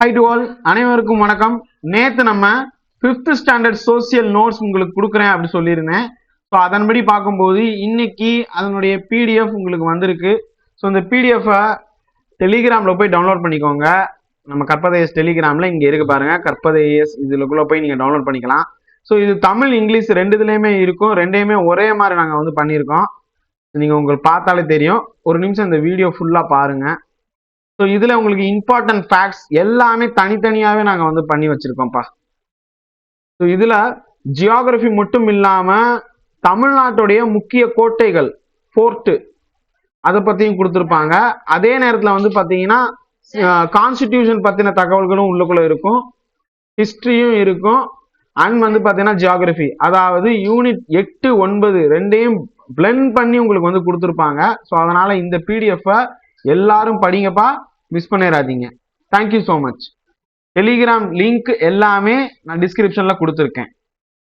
High to all அனைவருக்கும் வணக்கம். நேத்து நம்ம ஃபிஃப்த் ஸ்டாண்டர்ட் சோசியல் நோட்ஸ் உங்களுக்கு கொடுக்குறேன் அப்படி சொல்லியிருந்தேன். ஸோ அதன்படி பார்க்கும்போது இன்னைக்கு அதனுடைய பிடிஎஃப் உங்களுக்கு வந்திருக்கு. ஸோ இந்த பிடிஎஃபை டெலிகிராமில் போய் டவுன்லோட் பண்ணிக்கோங்க. நம்ம கற்பதையஸ் டெலிகிராமில் இங்கே இருக்கு பாருங்க. கற்பதையஸ் இதுலக்குள்ளே போய் நீங்கள் டவுன்லோட் பண்ணிக்கலாம். ஸோ இது தமிழ் இங்கிலீஷ் ரெண்டு இதுலேயுமே இருக்கும். ரெண்டையுமே ஒரே மாதிரி நாங்கள் வந்து பண்ணியிருக்கோம். நீங்கள் உங்களுக்கு பார்த்தாலே தெரியும். ஒரு நிமிஷம் இந்த வீடியோ ஃபுல்லாக பாருங்கள் ஸோ இதில் உங்களுக்கு இம்பார்ட்டன்ட் ஃபேக்ட்ஸ் எல்லாமே தனித்தனியாகவே நாங்கள் வந்து பண்ணி வச்சுருக்கோம்ப்பா. ஸோ இதில் ஜியாகிரஃபி மட்டும் இல்லாமல் தமிழ்நாட்டுடைய முக்கிய கோட்டைகள் ஃபோர்ட்டு அதை பற்றியும் கொடுத்துருப்பாங்க. அதே நேரத்தில் வந்து பார்த்தீங்கன்னா கான்ஸ்டிடியூஷன் பற்றின தகவல்களும் உள்ளுக்குள்ளே இருக்கும். ஹிஸ்ட்ரியும் இருக்கும். அண்ட் வந்து பார்த்தீங்கன்னா ஜியாகிரஃபி அதாவது யூனிட் எட்டு ஒன்பது ரெண்டையும் பிளெண்ட் பண்ணி உங்களுக்கு வந்து கொடுத்துருப்பாங்க. ஸோ அதனால் இந்த பிடிஎஃப்பை எல்லாரும் படிங்கப்பா மிஸ் பண்ணிடாதீங்க thank you so much Telegram link எல்லாமே நான் டிஸ்கிரிப்ஷனில் கொடுத்துருக்கேன்.